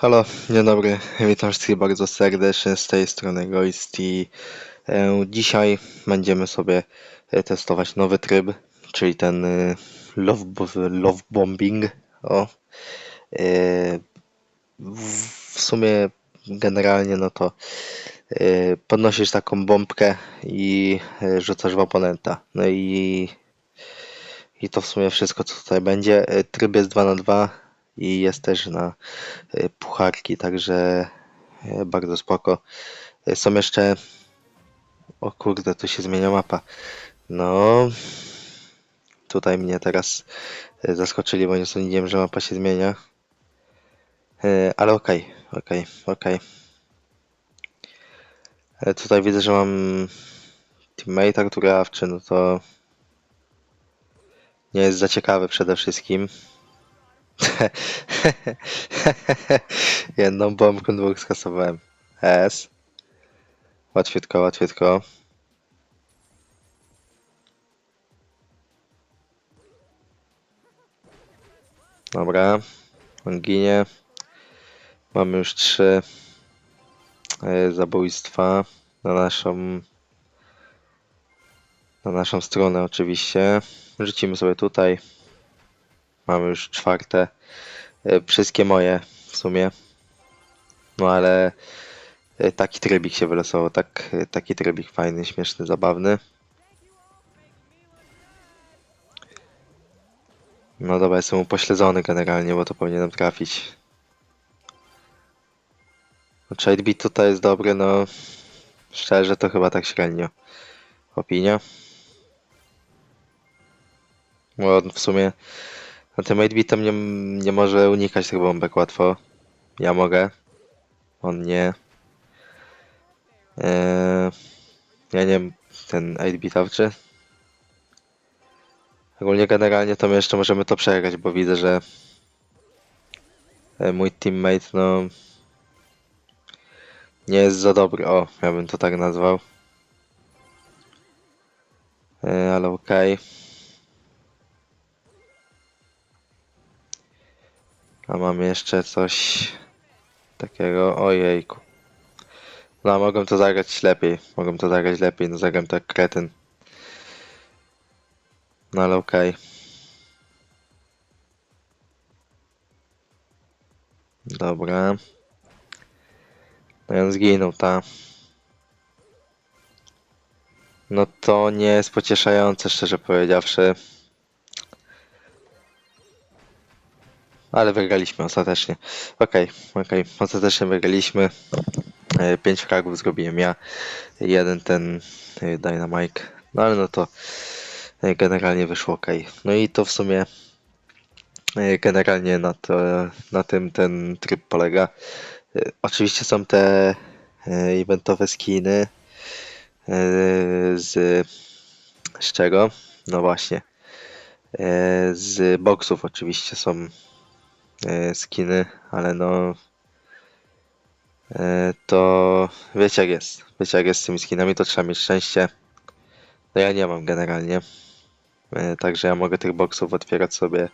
Halo, dzień dobry, witam wszystkich bardzo serdecznie z tej strony Goist i e, dzisiaj będziemy sobie e, testować nowy tryb, czyli ten e, love, love bombing. O, w, sumie generalnie no to podnosisz taką bombkę i rzucasz w oponenta. No i, i to w sumie wszystko co tutaj będzie. Tryb jest 2 na 2 i jest też na e, pucharki, także e, bardzo spoko. E, Są jeszcze... O kurde, tu się zmienia mapa. No... Tutaj mnie teraz zaskoczyli, bo nie sądziłem, że mapa się zmienia. Ale okej, okej, okej. E, Tutaj widzę, że mam teammate'a, który awczy, no to nie jest za ciekawy przede wszystkim. Jedną bombką dwóch skasowałem. S. Łatwiutko, łatwiutko. Dobra. On ginie. Mamy już trzy e, zabójstwa na naszą na naszą stronę oczywiście. Rzucimy sobie tutaj. Mamy już czwarte. E, Wszystkie moje w sumie. No ale e, taki trybik się wylosował. Tak, e, taki trybik fajny, śmieszny, zabawny. No dobra, jestem upośledzony generalnie, bo to powinienem trafić. No, Trade beat tutaj jest dobry, no szczerze to chyba tak średnio. Opinia. On w sumie na tym 8 bitem nie, nie może unikać tych bombek łatwo. Ja mogę. On nie. Eee, ja nie wiem, ten 8 bitowczy. Ogólnie generalnie to my jeszcze możemy to przegrać, bo widzę, że e, mój teammate no nie jest za dobry. O, ja bym to tak nazwał. E, ale okej. A mam jeszcze coś takiego. Ojejku. No, mogłem to zagrać lepiej. Mogłem to zagrać lepiej. No, zagram to jak kretyn. No, ale okej. Dobra. No on zginął, ta. No to nie jest pocieszające, szczerze powiedziawszy. Ale wygraliśmy ostatecznie. Okej, okej, ostatecznie wygraliśmy. E, Pięć fragów zrobiłem ja. Jeden ten e, Dynamite. No ale no to e, generalnie wyszło ok. No i to w sumie generalnie na, to, na tym ten tryb polega. Oczywiście są te eventowe skiny z z czego? No właśnie. Z boxów oczywiście są skiny, ale no e, to wiecie jak jest. Wiecie jak jest z tymi skinami, to trzeba mieć szczęście. No ja nie mam generalnie. E, Także ja mogę tych boxów otwierać sobie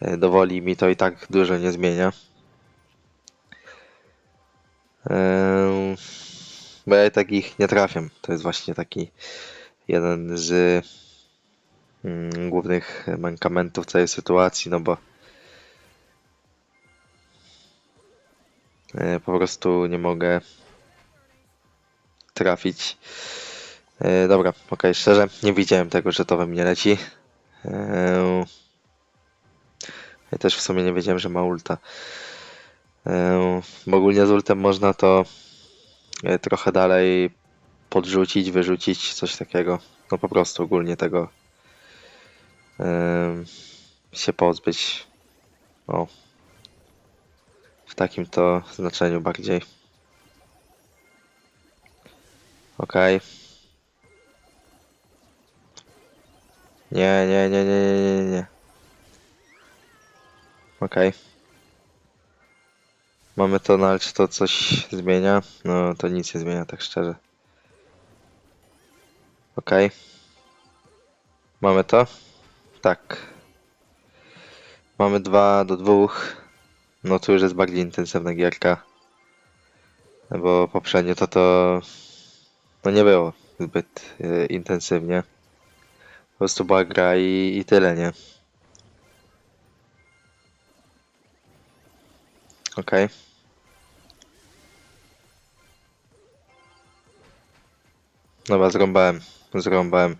e, dowoli mi to i tak dużo nie zmienia. Bo ja i tak ich nie trafiam. To jest właśnie taki jeden z mm, głównych mankamentów całej sytuacji, no bo po prostu nie mogę trafić. E, Dobra, okej, szczerze, nie widziałem tego, że to we mnie leci. Eee, Ja też w sumie nie wiedziałem, że ma ulta. Bo ogólnie z ultem można to e, trochę dalej podrzucić, wyrzucić, coś takiego. No po prostu ogólnie tego się pozbyć. O. W takim to znaczeniu bardziej. Okej. Nie, nie, nie, nie, nie, nie, nie. Okej. Mamy to, no ale czy to coś zmienia? No to nic nie zmienia, tak szczerze. Okej. Mamy to? Tak. Mamy 2 do 2. No tu już jest bardziej intensywna gierka. Bo poprzednio to to no nie było zbyt e, intensywnie. Po prostu była gra i, i tyle, nie? Okej. Dobra, zrąbałem. Zrąbałem.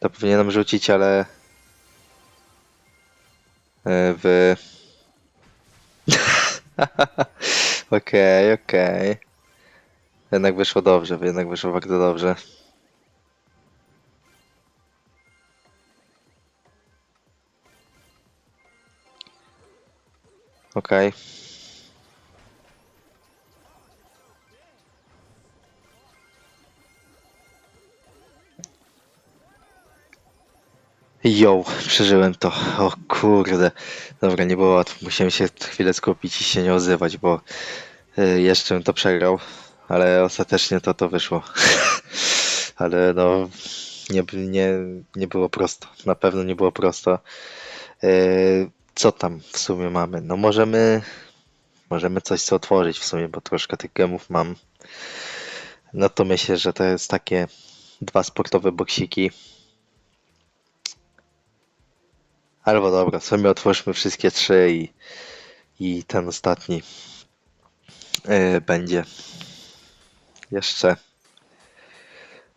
To powinienem rzucić, ale... e, W... Okej, okej. Jednak wyszło dobrze, jednak wyszło bardzo dobrze. Okej. Jo, przeżyłem to. O kurde. Dobra, nie było łatwo. Musiałem się chwilę skupić i się nie odzywać, bo y, jeszcze bym to przegrał, ale ostatecznie to to wyszło. ale no, nie, nie, nie było prosto. Na pewno nie było prosto. Y, co tam w sumie mamy? No możemy, możemy coś co otworzyć w sumie, bo troszkę tych gemów mam. No to myślę, że to jest takie dwa sportowe boksiki. Albo dobra, sobie otwórzmy wszystkie trzy i, i ten ostatni e, będzie jeszcze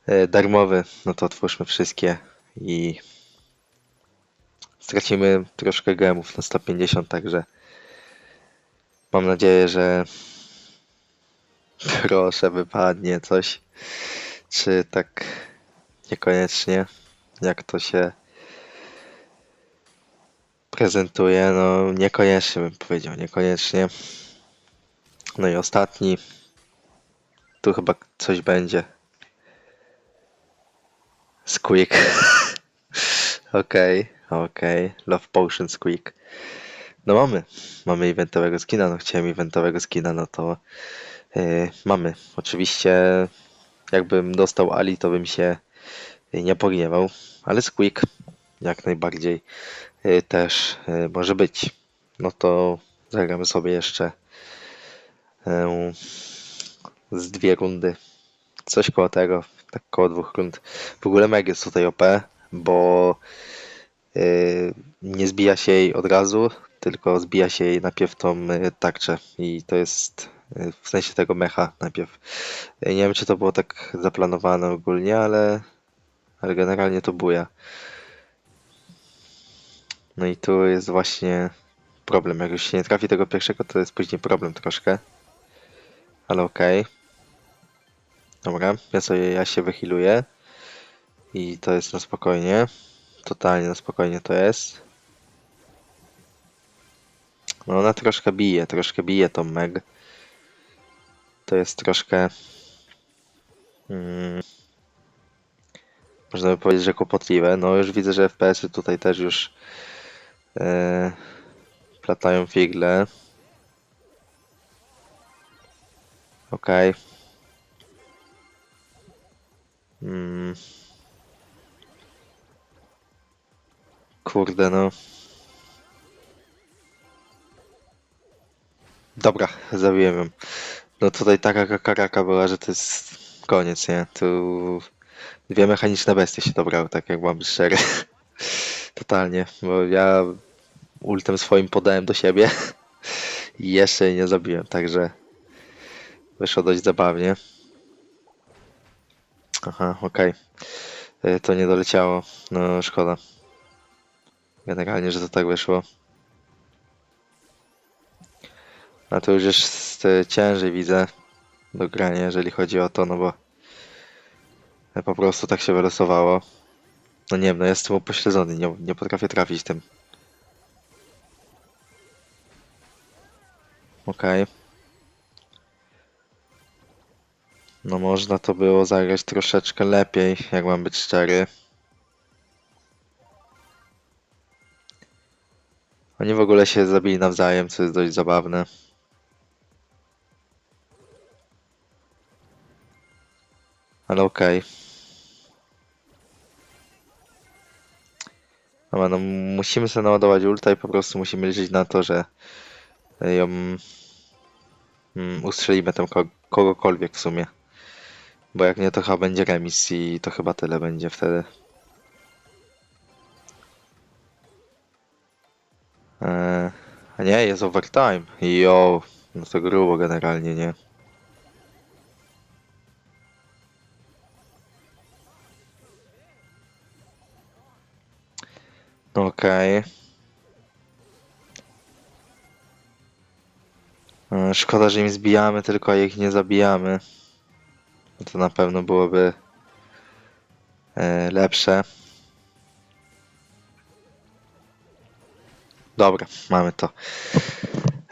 e, darmowy. No to otwórzmy wszystkie i stracimy troszkę gemów na 150, także mam nadzieję, że proszę wypadnie coś. Czy tak niekoniecznie, jak to się prezentuje, no niekoniecznie bym powiedział, niekoniecznie. No i ostatni. Tu chyba coś będzie. Squeak. Okej, okej. Love Potion Squeak. No mamy. Mamy eventowego skina. No chciałem eventowego skina, no to yy, mamy. Oczywiście jakbym dostał Ali, to bym się nie pogniewał, ale Squeak jak najbardziej też y, może być. No to zagramy sobie jeszcze y, z dwie rundy. Coś koło tego, tak koło dwóch rund. W ogóle Meg jest tutaj OP, bo y, nie zbija się jej od razu, tylko zbija się jej najpierw tą y, tarczę i to jest y, w sensie tego mecha najpierw. Y, Nie wiem, czy to było tak zaplanowane ogólnie, ale, ale generalnie to buja. No i tu jest właśnie problem. Jak już się nie trafi tego pierwszego, to jest później problem troszkę. Ale okej. Dobra, ja sobie ja się wychiluję. I to jest na spokojnie. Totalnie na spokojnie to jest. No ona troszkę bije, troszkę bije tą Meg. To jest troszkę... Mm, można by powiedzieć, że kłopotliwe. No już widzę, że FPS-y tutaj też już e, platają figle. Okej. Mm. Kurde, no. Dobra, zabiłem ją. No tutaj taka kakaraka była, że to jest koniec, nie? Tu dwie mechaniczne bestie się dobrały, tak jak mam szczery. Totalnie, bo ja ultem swoim podałem do siebie i jeszcze jej nie zabiłem, także wyszło dość zabawnie. Aha, okej. Y, To nie doleciało. No szkoda. Generalnie, że to tak wyszło. A to już jest y, ciężej widzę do grania, jeżeli chodzi o to, no bo y, po prostu tak się wylosowało. No nie wiem, no jestem upośledzony, nie, nie potrafię trafić tym. Okej. No można to było zagrać troszeczkę lepiej, jak mam być szczery. Oni w ogóle się zabili nawzajem, co jest dość zabawne. Ale okej. Dobra, no musimy sobie naładować ulta i po prostu musimy liczyć na to, że ją mm, ustrzelimy tam ko- kogokolwiek w sumie. Bo jak nie, to chyba będzie remis i to chyba tyle będzie wtedy. Eee, a nie, jest overtime. Jo, no to grubo generalnie, nie? Okej. E, Szkoda, że im zbijamy, tylko ich nie zabijamy. To na pewno byłoby e, lepsze. Dobra, mamy to.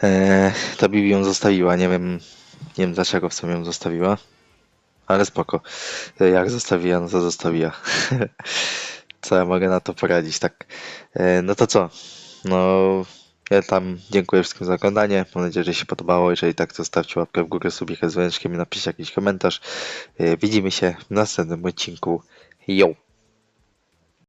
E, ta Bibi ją zostawiła, nie wiem, nie wiem dlaczego w sumie ją zostawiła. Ale spoko. Jak zostawiła, no to zostawiła. Co ja mogę na to poradzić, tak. E, no to co? No, ja tam dziękuję wszystkim za oglądanie. Mam nadzieję, że się podobało. Jeżeli tak, zostawcie łapkę w górę, subika z dzwoneczkiem i napiszcie jakiś komentarz. E, Widzimy się w następnym odcinku. Yo!